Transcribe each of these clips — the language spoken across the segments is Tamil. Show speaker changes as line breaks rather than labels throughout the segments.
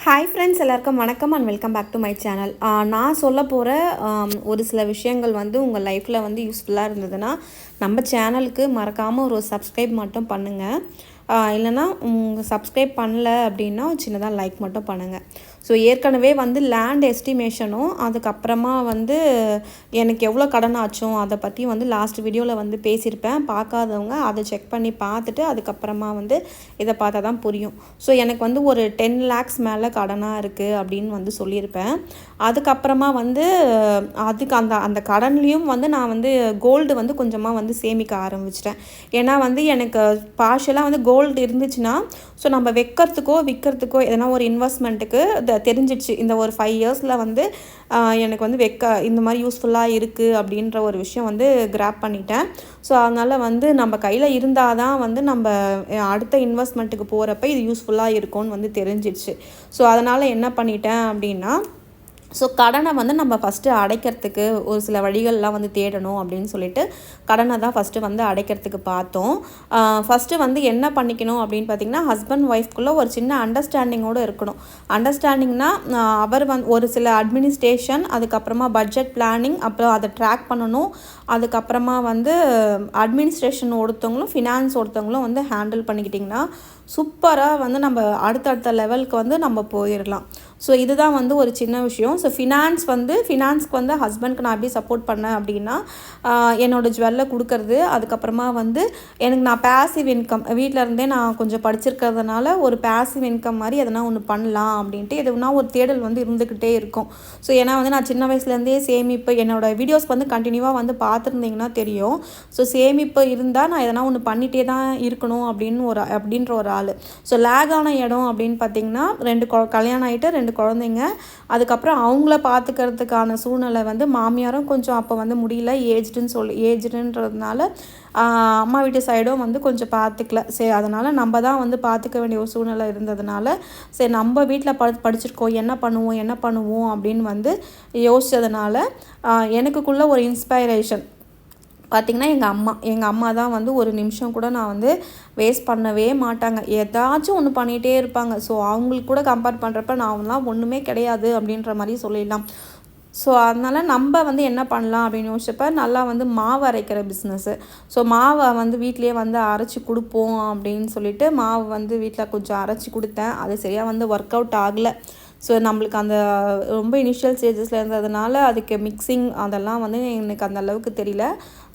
ஹாய் ஃப்ரெண்ட்ஸ் எல்லாருக்கும் வணக்கம் and welcome back to my channel நான் சொல்ல போகிற ஒரு சில விஷயங்கள் வந்து உங்கள் லைஃப்பில் வந்து யூஸ்ஃபுல்லாக இருந்ததுன்னா நம்ம சேனலுக்கு மறக்காமல் ஒரு சப்ஸ்கிரைப் மட்டும் பண்ணுங்கள் இல்லைன்னா உங்கள் சப்ஸ்கிரைப் பண்ணல அப்படின்னா சின்னதாக லைக் மட்டும் பண்ணுங்கள் ஸோ ஏற்கனவே வந்து லேண்ட் எஸ்டிமேஷனும் அதுக்கப்புறமா வந்து எனக்கு எவ்வளோ கடன் ஆச்சும் அதை பற்றி வந்து லாஸ்ட் வீடியோவில் வந்து பேசியிருப்பேன். பார்க்காதவங்க அதை செக் பண்ணி பார்த்துட்டு அதுக்கப்புறமா வந்து இதை பார்த்தா தான் புரியும். ஸோ எனக்கு வந்து ஒரு டென் லேக்ஸ் மேலே கடனாக இருக்குது அப்படின்னு வந்து சொல்லியிருப்பேன். அதுக்கப்புறமா வந்து அதுக்கு அந்த அந்த கடன்லேயும் வந்து நான் வந்து கோல்டு வந்து கொஞ்சமாக வந்து சேமிக்க ஆரம்பிச்சிட்டேன். ஏன்னா வந்து எனக்கு பார்ஷலாக வந்து கோல்டு இருந்துச்சுன்னா ஸோ நம்ம வைக்கிறதுக்கோ விற்கிறதுக்கோ எதனா ஒரு இன்வெஸ்ட்மெண்ட்டுக்கு தெரிஞ்சிடுச்சு. இந்த ஒரு ஃபைவ் இயர்ஸில் வந்து எனக்கு வந்து வெக்க இந்த மாதிரி யூஸ்ஃபுல்லாக இருக்குது அப்படின்ற ஒரு விஷயம் வந்து கிராப் பண்ணிட்டேன். ஸோ அதனால் வந்து நம்ம கையில் இருந்தால் தான் வந்து நம்ம அடுத்த இன்வெஸ்ட்மெண்ட்டுக்கு போகிறப்ப இது யூஸ்ஃபுல்லாக இருக்கும்னு வந்து தெரிஞ்சிடுச்சு. ஸோ அதனால் என்ன பண்ணிட்டேன் அப்படின்னா ஸோ கடனை வந்து நம்ம ஃபஸ்ட்டு அடைக்கிறதுக்கு ஒரு சில வழிகள்லாம் வந்து தேடணும் அப்படின்னு சொல்லிட்டு கடனை தான் ஃபஸ்ட்டு வந்து அடைக்கிறதுக்கு பார்த்தோம். ஃபஸ்ட்டு வந்து என்ன பண்ணிக்கணும் அப்படின்னு பார்த்திங்கன்னா ஹஸ்பண்ட் ஒய்ஃப்குள்ளே ஒரு சின்ன அண்டர்ஸ்டாண்டிங்கோடு இருக்கணும். அண்டர்ஸ்டாண்டிங்னா அவர் வந்து ஒரு சில அட்மினிஸ்ட்ரேஷன் அதுக்கப்புறமா பட்ஜெட் பிளானிங் அப்புறம் அதை ட்ராக் பண்ணணும். அதுக்கப்புறமா வந்து அட்மினிஸ்ட்ரேஷன் ஒருத்தவங்களும் ஃபினான்ஸ் ஒருத்தவங்களும் வந்து ஹேண்டில் பண்ணிக்கிட்டிங்கன்னா சூப்பராக வந்து நம்ம அடுத்தடுத்த லெவலுக்கு வந்து நம்ம போயிடலாம் ஸோ இதுதான் வந்து ஒரு சின்ன விஷயம். ஸோ ஃபினான்ஸ் வந்து ஃபினான்ஸ்க்கு வந்து ஹஸ்பண்ட்க்கு நான் எப்படி சப்போர்ட் பண்ணேன் அப்படின்னா என்னோடய ஜுவல்லை கொடுக்கறது. அதுக்கப்புறமா வந்து எனக்கு நான் பேசிவ் இன்கம் வீட்டில் இருந்தே நான் கொஞ்சம் படிச்சிருக்கிறதுனால ஒரு பேசிவ் இன்கம் மாதிரி எதனா ஒன்று பண்ணலாம் அப்படின்ட்டு எதுனா ஒரு தேடல் வந்து இருந்துக்கிட்டே இருக்கும். ஸோ ஏன்னா வந்து நான் சின்ன வயசுலேருந்தே சேமிப்பு என்னோடய வீடியோஸ் வந்து கண்டினியூவாக வந்து பார்த்துருந்தீங்கன்னா தெரியும். ஸோ சேமிப்பு இருந்தால் நான் எதனா ஒன்று பண்ணிகிட்டே தான் இருக்கணும் அப்படின்னு ஒரு அப்படின்ற ஒரு ஆள். ஸோ லேக் ஆன இடம் அப்படின்னு பார்த்தீங்கன்னா ரெண்டு கல்யாணம் ஆகிட்டு ரெண்டு ரெண்டு குழந்தைங்க. அதுக்கப்புறம் அவங்கள பார்த்துக்கிறதுக்கான சூழ்நிலை வந்து மாமியாரும் கொஞ்சம் அப்போ வந்து முடியல ஏஜ்டுன்னு சொல்லி ஏஜ்டுன்றதுனால அம்மா வீட்டு சைடும் வந்து கொஞ்சம் பார்த்துக்கல சரி அதனால் நம்ம தான் வந்து பார்த்துக்க வேண்டிய ஒரு சூழ்நிலை இருந்ததுனால சரி நம்ம வீட்டில் படு படிச்சிருக்கோம் என்ன பண்ணுவோம் என்ன பண்ணுவோம் அப்படின்னு வந்து யோசித்ததுனால எனக்குள்ளே ஒரு இன்ஸ்பைரேஷன் பார்த்திங்கன்னா எங்கள் அம்மா எங்கள் அம்மா தான் வந்து ஒரு நிமிஷம் கூட நான் வந்து வேஸ்ட் பண்ணவே மாட்டாங்க. ஏதாச்சும் ஒன்று பண்ணிகிட்டே இருப்பாங்க. ஸோ அவங்களுக்கு கூட கம்பேர் பண்ணுறப்ப நான்லாம் ஒன்றுமே கிடையாது அப்படின்ற மாதிரி சொல்லிடலாம். ஸோ அதனால் நம்ம வந்து என்ன பண்ணலாம் அப்படின்னு யோசிச்சப்ப நல்லா வந்து மாவு அரைக்கிற பிஸ்னஸ்ஸு ஸோ மாவை வந்து வீட்லேயே வந்து அரைச்சி கொடுப்போம் அப்படின்னு சொல்லிட்டு மாவு வந்து வீட்டில் கொஞ்சம் அரைச்சி கொடுத்தேன். அது சரியாக வந்து ஒர்க் அவுட் ஆகலை. ஸோ நம்மளுக்கு அந்த ரொம்ப இனிஷியல் ஸ்டேஜஸில் இருந்ததுனால அதுக்கு மிக்சிங் அதெல்லாம் வந்து எனக்கு அந்த அளவுக்கு தெரியல.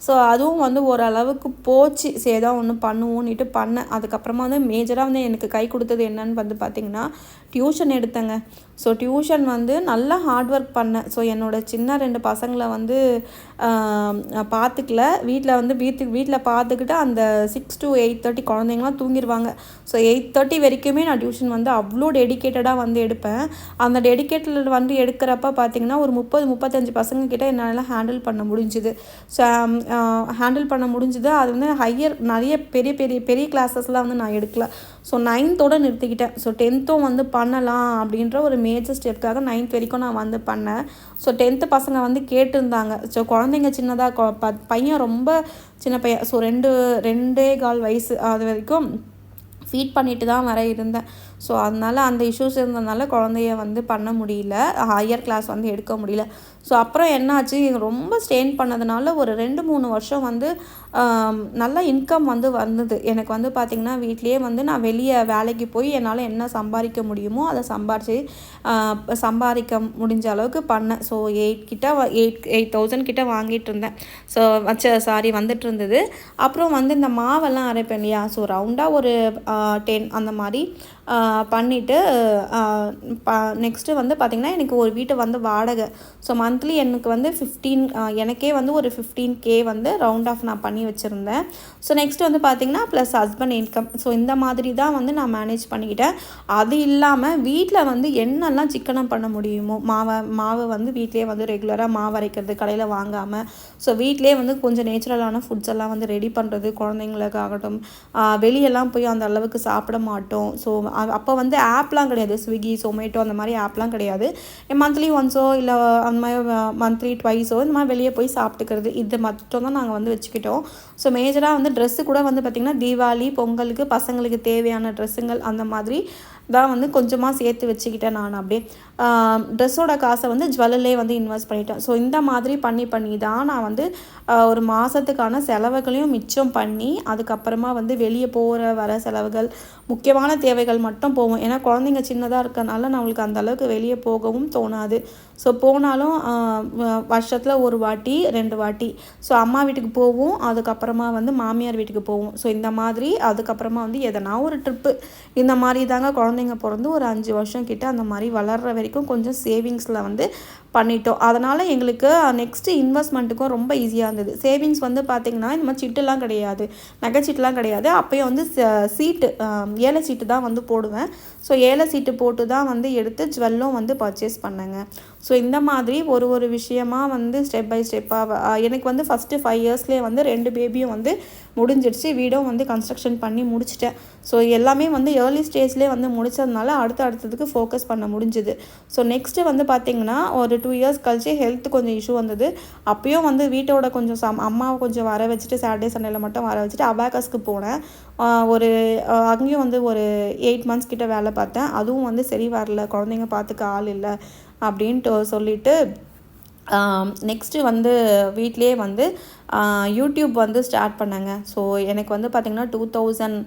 ஸோ அதுவும் வந்து ஓரளவுக்கு போச்சு. சரி ஏதோ ஒன்று பண்ணுவோன்னுட்டு பண்ணேன். அதுக்கப்புறமா வந்து மேஜராக வந்து எனக்கு கை கொடுத்தது என்னன்னு வந்து பார்த்திங்கன்னா டியூஷன் எடுத்தேங்க. ஸோ டியூஷன் வந்து நல்லா ஹார்ட் ஒர்க் பண்ணேன். ஸோ என்னோடய சின்ன ரெண்டு பசங்களை வந்து பார்த்துக்கல வீட்டில் வந்து வீட்டுக்கு வீட்டில் பார்த்துக்கிட்டு அந்த சிக்ஸ் டு எயிட் தேர்ட்டி குழந்தைங்களாம் தூங்கிடுவாங்க ஸோ எயிட் தேர்ட்டி வரைக்குமே நான் டியூஷன் வந்து அவ்வளோ டெடிக்கேட்டடாக வந்து எடுப்பேன். அந்த டெடிக்கேட்டில் வந்து எடுக்கிறப்ப பார்த்திங்கன்னா ஒரு முப்பது முப்பத்தஞ்சு பசங்க கிட்ட என்னால் ஹேண்டில் பண்ண முடிஞ்சுது. ஸோ ஹேண்டில் பண்ண முடிஞ்சுது. அது வந்து ஹையர் நிறைய பெரிய பெரிய பெரிய கிளாஸஸ்லாம் வந்து நான் எடுக்கல. ஸோ நைன்த்தோடு நிறுத்திக்கிட்டேன். ஸோ டென்த்தும் வந்து பண்ணலாம் அப்படின்ற ஒரு மேஜர் ஸ்டெப்க்காக நைன்த் வரைக்கும் நான் வந்து பண்ணேன். ஸோ டென்த்து பசங்க வந்து கேட்டிருந்தாங்க. ஸோ குழந்தைங்க சின்னதாக பையன் ரொம்ப சின்ன பையன். ஸோ ரெண்டு ரெண்டே கால் வயசு அது வரைக்கும் ஃபீட் பண்ணிட்டு தான் வர இருந்தேன். ஸோ அதனால் அந்த இஷ்யூஸ் இருந்ததுனால குழந்தைய வந்து பண்ண முடியல. ஹையர் கிளாஸ் வந்து எடுக்க முடியல. ஸோ அப்புறம் என்னாச்சு? ரொம்ப ஸ்டெயின் பண்ணதுனால ஒரு ரெண்டு மூணு வருஷம் வந்து நல்ல இன்கம் வந்து வந்தது. எனக்கு வந்து பார்த்திங்கன்னா வீட்லேயே வந்து நான் வெளியே வேலைக்கு போய் என்னால் என்ன சம்பாதிக்க முடியுமோ அதை சம்பாரித்து சம்பாதிக்க முடிஞ்ச அளவுக்கு பண்ணேன். ஸோ எயிட் கிட்ட எயிட் எயிட் தௌசண்ட் கிட்ட வாங்கிட்டு இருந்தேன். ஸோ வச்ச சாரி வந்துட்டு இருந்தது. அப்புறம் வந்து இந்த மாவெல்லாம் அரைப்பேன் இல்லையா? ஸோ ரவுண்டாக ஒரு டென் அந்த மாதிரி பண்ணிவிட்டு நெக்ஸ்ட்டு வந்து பார்த்திங்கன்னா எனக்கு ஒரு வீட்டை வந்து வாடகை. ஸோ மந்த்லி எனக்கு வந்து ஃபிஃப்டீன் எனக்கே வந்து ஒரு ஃபிஃப்டீன் கே வந்து ரவுண்ட் ஆஃப் நான் பண்ணி வச்சுருந்தேன். ஸோ நெக்ஸ்ட் வந்து பார்த்திங்கன்னா ப்ளஸ் ஹஸ்பண்ட் இன்கம் ஸோ இந்த மாதிரி தான் வந்து நான் மேனேஜ் பண்ணிக்கிட்டேன். அது இல்லாமல் வீட்டில் வந்து என்னெல்லாம் சிக்கனம் பண்ண முடியுமோ மாவை மாவை வந்து வீட்லேயே வந்து ரெகுலராக மாவு அரைக்கிறது கடையில் வாங்காமல் ஸோ வீட்லேயே வந்து கொஞ்சம் நேச்சுரலான ஃபுட்ஸ் எல்லாம் வந்து ரெடி பண்ணுறது குழந்தைங்களுக்காகட்டும். வெளியெல்லாம் போய் அந்த அளவுக்கு சாப்பிட மாட்டோம். ஸோ அப்போ வந்து ஆப்லாம் கிடையாது. ஸ்விக்கி சொமேட்டோ அந்த மாதிரி ஆப்லாம் கிடையாது. மந்த்லி ஒன்ஸோ இல்லை அந்த மாதிரி மந்த்லி ட்வைஸோ இந்த மாதிரி வெளியே போய் சாப்பிட்டுக்கிறது. இது மட்டும் தான் நாங்கள் வந்து வச்சுக்கிட்டோம். ஸோ மேஜராக வந்து ட்ரெஸ்ஸு கூட வந்து பார்த்திங்கன்னா தீபாவளி பொங்கலுக்கு பசங்களுக்கு தேவையான ட்ரெஸ்ஸுங்கள் அந்த மாதிரி தான் வந்து கொஞ்சமாக சேர்த்து வச்சுக்கிட்டேன் நான் அப்படியே. ட்ரெஸ்ஸோட காசை வந்து ஜுவல்லே வந்து இன்வெஸ்ட் பண்ணிட்டேன். ஸோ இந்த மாதிரி பண்ணி பண்ணி தான் நான் வந்து ஒரு மாதத்துக்கான செலவுகளையும் மிச்சம் பண்ணி அதுக்கப்புறமா வந்து வெளியே போகிற வர செலவுகள் முக்கியமான தேவைகள் மட்டும் போவோம் ஏன்னா குழந்தைங்க சின்னதாக இருக்கனால நம்மளுக்கு அந்த அளவுக்கு வெளியே போகவும் தோணாது. ஸோ போனாலும் வருஷத்தில் ஒரு வாட்டி ரெண்டு வாட்டி. ஸோ அம்மா வீட்டுக்கு போவோம் அதுக்கப்புறமா வந்து மாமியார் வீட்டுக்கு போவோம். ஸோ இந்த மாதிரி அதுக்கப்புறமா வந்து எதனா ஒரு ட்ரிப்பு இந்த மாதிரி தாங்க குழந்தைங்க பிறந்து ஒரு அஞ்சு வருஷம் கிட்ட அந்த மாதிரி வளர்கிற வரைக்கும் கொஞ்சம் சேவிங்ஸில் வந்து பண்ணிட்டோம். அதனால் எங்களுக்கு நெக்ஸ்ட்டு இன்வெஸ்ட்மெண்ட்டுக்கும் ரொம்ப ஈஸியாக இருந்தது. சேவிங்ஸ் வந்து பார்த்திங்கன்னா இந்த மாதிரி சிட்டுலாம் கிடையாது. நகைச்சீட்டுலாம் கிடையாது. அப்போயும் வந்து சீட்டு ஏழை சீட்டு தான் வந்து போடுவேன். ஸோ ஏழை சீட்டு போட்டு தான் வந்து எடுத்து ஜுவல்லும் வந்து பர்ச்சேஸ் பண்ணேங்க. ஸோ இந்த மாதிரி ஒரு ஒரு விஷயமாக வந்து ஸ்டெப் பை ஸ்டெப்பாக எனக்கு வந்து ஃபஸ்ட்டு ஃபைவ் இயர்ஸ்லேயே வந்து ரெண்டு பேபியும் வந்து முடிஞ்சிடுச்சு. வீடும் வந்து கன்ஸ்ட்ரக்ஷன் பண்ணி முடிச்சிட்டேன். ஸோ எல்லாமே வந்து ஏர்லி ஸ்டேஜ்லேயே வந்து முடித்ததுனால அடுத்த அடுத்ததுக்கு ஃபோக்கஸ் பண்ண முடிஞ்சுது. ஸோ நெக்ஸ்ட்டு வந்து பார்த்திங்கன்னா ஒரு டூ இயர்ஸ் கழிச்சு ஹெல்த் கொஞ்சம் இஷ்யூ வந்தது. அப்பயும் வந்து வீட்டோட கொஞ்சம் சம் அம்மாவை கொஞ்சம் வர வச்சுட்டு சாட்டர்டே சண்டேல மட்டும் வர வச்சுட்டு அபாகஸ்க்கு போனேன். ஒரு அங்கேயும் வந்து ஒரு எயிட் மந்த்ஸ் கிட்ட வேலை பார்த்தேன். அதுவும் வந்து சரி வரல. குழந்தைங்க பார்த்துக்க ஆள் இல்லை. அப்படின்ட்டு சொல்லிவிட்டு நெக்ஸ்ட்டு வந்து வீட்லேயே வந்து யூடியூப் வந்து ஸ்டார்ட் பண்ணேங்க. ஸோ எனக்கு வந்து பார்த்திங்கன்னா டூ தௌசண்ட்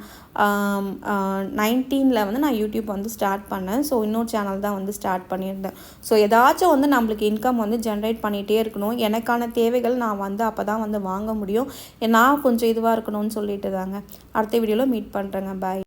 நைன்டீனில் வந்து நான் யூடியூப் வந்து ஸ்டார்ட் பண்ணேன். ஸோ இன்னொரு சேனல் தான் வந்து ஸ்டார்ட் பண்ணியிருந்தேன். ஸோ ஏதாச்சும் வந்து நம்மளுக்கு இன்கம் வந்து ஜென்ரேட் பண்ணிகிட்டே இருக்கணும். எனக்கான தேவைகள் நான் வந்து அப்போ தான் வந்து வாங்க முடியும். நான் கொஞ்சம் இதுவாக இருக்கணும்னு சொல்லிட்டு தாங்க அடுத்த வீடியோவில் மீட் பண்ணுறேங்க பாய்